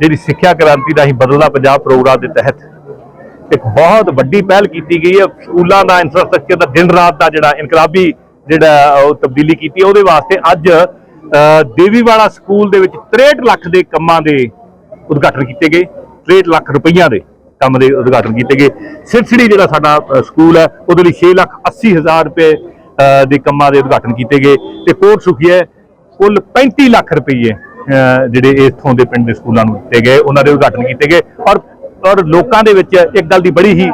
ਜਿਹੜੀ ਸਿੱਖਿਆ ਕ੍ਰਾਂਤੀ ਦਾ ਹੀ ਬਦਲਦਾ ਪੰਜਾਬ ਪ੍ਰੋਗਰਾਮ ਦੇ ਤਹਿਤ ਇੱਕ ਬਹੁਤ ਵੱਡੀ ਪਹਿਲ ਕੀਤੀ ਗਈ ਹੈ। ਸਕੂਲਾਂ ਦਾ ਇਨਫਰਾਸਟ੍ਰਕਚਰ ਦਾ ਦਿਨ ਰਾਤ ਦਾ ਜਿਹੜਾ ਇਨਕਲਾਬੀ ਜਿਹੜਾ ਉਹ ਤਬਦੀਲੀ ਕੀਤੀ ਹੈ। ਉਹਦੇ ਵਾਸਤੇ ਅੱਜ ਅ, ਦੇਵੀਵਾਲਾ ਸਕੂਲ ਦੇ ਵਿੱਚ 63 ਲੱਖ ਦੇ ਕੰਮਾਂ ਦੇ ਉਦਘਾਟਨ ਕੀਤੇ ਗਏ। 63 ਲੱਖ ਰੁਪਈਆ ਦੇ ਕੰਮ ਦੇ ਉਦਘਾਟਨ ਕੀਤੇ ਗਏ। ਸਿਰਸੜੀ ਜਿਹੜਾ ਸਾਡਾ ਸਕੂਲ ਹੈ ਉਹਦੇ ਲਈ 6 ਲੱਖ 80 ਹਜ਼ਾਰ ਰੁਪਏ ਦੇ ਕੰਮਾਂ ਦੇ ਉਦਘਾਟਨ ਕੀਤੇ ਗਏ। ਤੇ ਕੋਟ ਸੁਖੀਏ ਕੁੱਲ 35 ਲੱਖ ਰੁਪਏ ਜਿਹੜੇ ਇਥੋਂ ਦੇ ਪਿੰਡ ਦੇ ਸਕੂਲਾਂ ਨੂੰ ਦਿੱਤੇ ਗਏ, ਉਹਨਾਂ ਦੇ ਉਦਘਾਟਨ ਕੀਤੇ ਗਏ। ਔਰ ਔਰ ਲੋਕਾਂ ਦੇ ਵਿੱਚ ਇੱਕ ਗੱਲ ਦੀ ਬੜੀ ਹੀ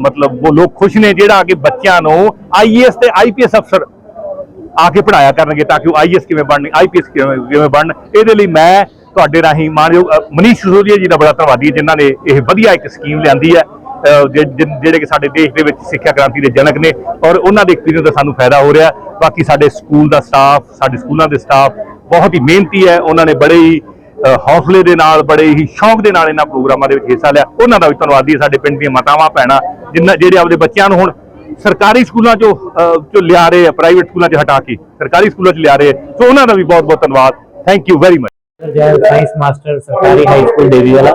ਮਤਲਬ ਉਹ ਲੋਕ ਖੁਸ਼ ਨੇ ਜਿਹੜਾ ਕਿ ਬੱਚਿਆਂ ਨੂੰ ਆਈਏਐਸ ਤੇ ਆਈਪੀਐਸ ਅਫਸਰ ਆ ਕੇ ਪੜਾਇਆ ਕਰਨਗੇ ਤਾਂ ਕਿ ਉਹ ਆਈਐਸ ਕਿਵੇਂ ਬਣਨ ਆਈਪੀਐਸ ਕਿਵੇਂ ਕਿਵੇਂ ਬਣਨ। ਇਹਦੇ ਲਈ ਮੈਂ ਤੁਹਾਡੇ ਰਾਹੀਂ ਮਾਨਯੋਗ ਮਨੀਸ਼ ਸਿਸੋਦੀਆ ਜੀ ਦਾ ਬੜਾ ਧੰਨਵਾਦੀ ਹੈ, ਜਿਨ੍ਹਾਂ ਨੇ ਇਹ ਵਧੀਆ ਇੱਕ ਸਕੀਮ ਲਿਆਂਦੀ ਹੈ ਜਿਹੜੇ ਕਿ ਸਾਡੇ ਦੇਸ਼ ਦੇ ਵਿੱਚ ਸਿੱਖਿਆ ਕ੍ਰਾਂਤੀ ਦੇ ਜਨਕ ਨੇ। ਔਰ ਉਹਨਾਂ ਦੇ ਐਕਸਪੀਰੀਅੰਸ ਦਾ ਸਾਨੂੰ ਫਾਇਦਾ ਹੋ ਰਿਹਾ। ਬਾਕੀ ਸਾਡੇ ਸਕੂਲ ਦਾ ਸਟਾਫ ਸਾਡੇ ਸਕੂਲਾਂ ਦੇ ਸਟਾਫ ਬਹੁਤ ਹੀ ਮਿਹਨਤੀ ਹੈ। ਉਹਨਾਂ ਨੇ ਬੜੇ ਹੀ ਹੌਸਲੇ ਦੇ ਨਾਲ, ਬੜੇ ਹੀ ਸ਼ੌਂਕ ਦੇ ਨਾਲ ਇਹਨਾਂ ਪ੍ਰੋਗਰਾਮਾਂ ਦੇ ਵਿੱਚ ਹਿੱਸਾ ਲਿਆ। ਉਹਨਾਂ ਦਾ ਵੀ ਧੰਨਵਾਦੀ ਹੈ ਸਾਡੇ ਪਿੰਡ ਦੀਆਂ ਮਾਤਾਵਾਂ, ਭੈਣਾਂ ਜਿਨ੍ਹਾਂ ਜਿਹੜੇ ਆਪਦੇ ਬੱਚਿਆਂ ਨੂੰ ਹੁਣ ਸਰਕਾਰੀ ਸਕੂਲਾਂ ਚੋਂ ਚੋਂ ਲਿਆ ਰਹੇ ਆ ਪ੍ਰਾਈਵੇਟ ਸਕੂਲਾਂ 'ਚ ਹਟਾ ਕੇ, ਸਰਕਾਰੀ ਸਕੂਲਾਂ 'ਚ ਲਿਆ ਰਹੇ ਆ। ਸੋ ਉਹਨਾਂ ਦਾ ਵੀ ਬਹੁਤ ਬਹੁਤ ਧੰਨਵਾਦ। Thank you very much Jai science master, ਸਰਕਾਰੀ ਹਾਈ ਸਕੂਲ ਦੇਵੀ ਵਾਲਾ।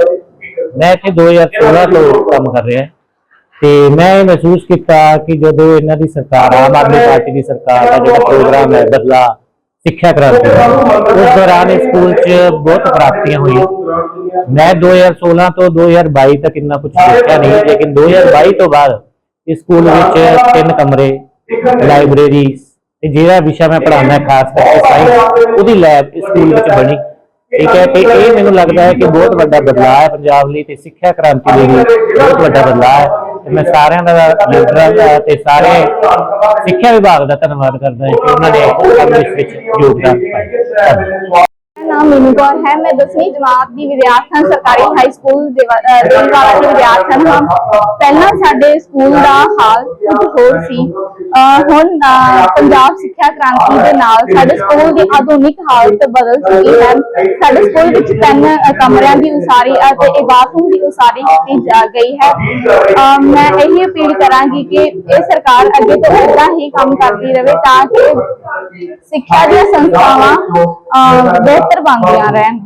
ਮੈਂ ਇੱਥੇ 2016 ਤੋਂ ਕੰਮ ਕਰ ਰਿਹਾ। ਤੇ ਮੈਂ ਇਹ ਮਹਿਸੂਸ ਕੀਤਾ ਕਿ ਜਦੋਂ ਇਹਨਾਂ ਦੀ ਸਰਕਾਰ, ਆਮ ਆਦਮੀ ਪਾਰਟੀ ਦੀ ਸਰਕਾਰ ਦਾ ਜਿਹੜਾ ਪ੍ਰੋਗਰਾਮ ਹੈ, ਬਦਲਾ ਸਿੱਖਿਆ ਕ੍ਰਾਂਤੀ ਦਾ, ਉਸ ਦੌਰਾਨ ਸਕੂਲ 'ਚ ਬਹੁਤ ਪ੍ਰਾਪਤੀਆਂ ਹੋਈਆਂ। ਮੈਂ 2016 ਤੋਂ 2022 ਤੱਕ ਇੰਨਾ ਕੁਝ ਦੇਖਿਆ ਨਹੀਂ ਲੇਕਿਨ 2022 ਤੋਂ ਬਾਅਦ ਇਸ ਸਕੂਲ ਵਿੱਚ ਤਿੰਨ ਕਮਰੇ ਲਾਇਬ੍ਰੇਰੀ ਤੇ ਜਿਹੜਾ ਵਿਸ਼ਾ ਮੈਂ ਪੜ੍ਹਾਉਣਾ ਖਾਸ ਕਰਕੇ ਸਾਇੰਸ ਉਹਦੀ ਲੈਬ ਇਸ ਸਕੂਲ ਵਿੱਚ ਬਣੀ। ਠੀਕ ਹੈ ਤੇ ਇਹ ਮੈਨੂੰ ਲੱਗਦਾ ਹੈ ਕਿ ਬਹੁਤ ਵੱਡਾ ਬਦਲਾਅ ਹੈ ਪੰਜਾਬ ਲਈ ਤੇ ਸਿੱਖਿਆ ਕ੍ਰਾਂਤੀ ਲਈ ਬਹੁਤ ਵੱਡਾ ਬਦਲਾਅ ਹੈ। ਤੇ ਮੈਂ ਸਾਰਿਆਂ ਦਾ ਲੀਡਰਾਂ ਦਾ ਤੇ ਸਾਰੇ ਸਿੱਖਿਆ ਵਿਭਾਗ ਦਾ ਧੰਨਵਾਦ ਕਰਦਾ ਹਾਂ ਕਿ ਉਹਨਾਂ ਨੇ ਕੰਮ ਇਸ ਵਿੱਚ ਯੋਗਦਾਨ ਪਾਇਆ। ਨਾਮ ਮੀਨੂ ਕੌਰ ਹੈ। ਮੈਂ 10ਵੀਂ ਜਮਾਤ ਦੀ ਵਿਦਿਆਰਥਣ, ਸਰਕਾਰੀ ਹਾਈ ਸਕੂਲ ਦੇਵਾਲਾ ਦੀ ਵਿਦਿਆਰਥਣ ਹਾਂ। ਪਹਿਲਾਂ ਸਾਡੇ ਸਕੂਲ ਦਾ ਹਾਲ ਕੁਝ ਹੋਰ ਸੀ। ਹੁਣ ਪੰਜਾਬ ਸਿੱਖਿਆ ਕ੍ਰਾਂਤੀ ਦੇ ਨਾਲ ਸਾਡੇ ਸਕੂਲ ਦੀ ਆਧੁਨਿਕ ਹਾਲਤ ਬਦਲ ਚੁੱਕੀ ਹੈ। ਸਾਡੇ ਸਕੂਲ ਵਿੱਚ ਤਿੰਨ ਕਮਰਿਆਂ ਦੀ ਉਸਾਰੀ ਅਤੇ ਇੱਕ ਬਾਥਰੂਮ ਦੀ ਉਸਾਰੀ ਕੀਤੀ ਜਾ ਗਈ ਹੈ। ਮੈਂ ਇਹੀ ਅਪੀਲ ਕਰਾਂਗੀ ਕਿ ਇਹ ਸਰਕਾਰ ਅੱਗੇ ਤੋਂ ਇਦਾਂ ਹੀ ਕੰਮ ਕਰਦੀ ਰਹੇ ਤਾਂ ਕਿ ਸਿੱਖਿਆ ਦੀਆਂ ਸੰਸਥਾਵਾਂ बेहतर बन गया रहन